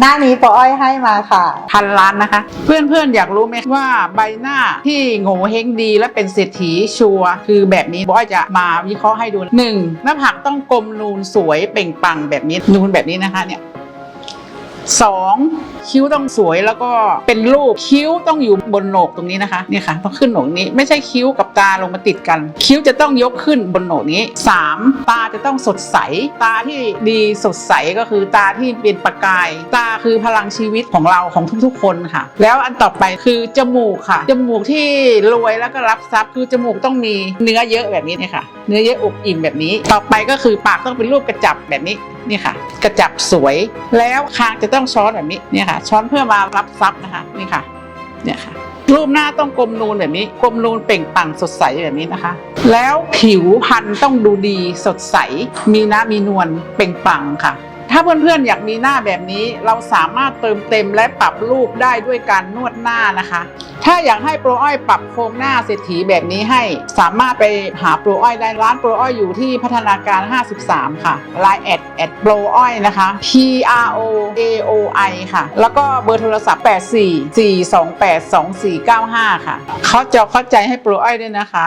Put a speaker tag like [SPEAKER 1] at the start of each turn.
[SPEAKER 1] หน้านี้ปออ้อยให้มาค่ะ
[SPEAKER 2] พันล้านนะคะ เพื่อนๆ อยากรู้ไหมว่าใบหน้าที่โง่เฮงดีและเป็นเศรษฐีชัวคือแบบนี้บอ้อยจะมาวิเคราะห์ให้ดู 1. หน้าผากต้องกลมนูนสวยเป่งปังแบบนี้นูนแบบนี้นะคะเนี่ย สองคิ้วต้องสวยแล้วก็เป็นรูปคิ้วต้องอยู่บนโหนกตรงนี้นะคะนี่ค่ะต้องขึ้นโหนกนี้ไม่ใช่คิ้วกับตาลงมาติดกัน คิ้วจะต้องยกขึ้นบนโหนกนี้สามตาจะต้องสดใส ตาที่ดีสดใสก็คือตาที่เป็นประกาย ตาคือพลังชีวิตของเราของทุกๆ คนค่ะ แล้วอันต่อไปคือจมูกค่ะ จมูกที่รวยแล้วก็รับทรัพย์คือจมูกต้องมีเนื้อเยอะแบบนี้นี่ค่ะ เนื้อเยอะอบอิ่มแบบนี้ ต่อไปก็คือปากต้องเป็นรูปกระจับแบบนี้นี่ค่ะ กระจับสวยแล้วคางจะต้อง้องช้อนแบบนี้เนี่ยค่ะ ช้อนเพื่อมารับทรัพย์นะคะนี่ค่ะเนี่ยค่ะรูปหน้าต้องกลมนูนแบบนี้ กลมนูนเปล่งปลั่งสดใสแบบนี้นะคะ แล้วผิวพรรณต้องดูดีสดใส มีน้ำมีนวลเปล่งปลั่งค่ะ ถ้าเพื่อนๆอยากมีหน้าแบบนี้เราสามารถเติมเต็มและปรับรูปได้ด้วยการนวดหน้านะคะ ถ้าอยากให้โปรอ้อยปรับโครงหน้าเศรษฐีแบบนี้ให้สามารถไปหาโปรอ้อยได้ร้านโปรอ้อยอยู่ที่พัฒนาการ 53 ค่ะ Line แอดแอดโปรอ้อยนะคะ P R O A O I ค่ะ แล้วก็เบอร์โทรศัพท์ 84 428 2495 ค่ะเขาจะเข้าใจให้โปรอ้อยด้วยนะคะ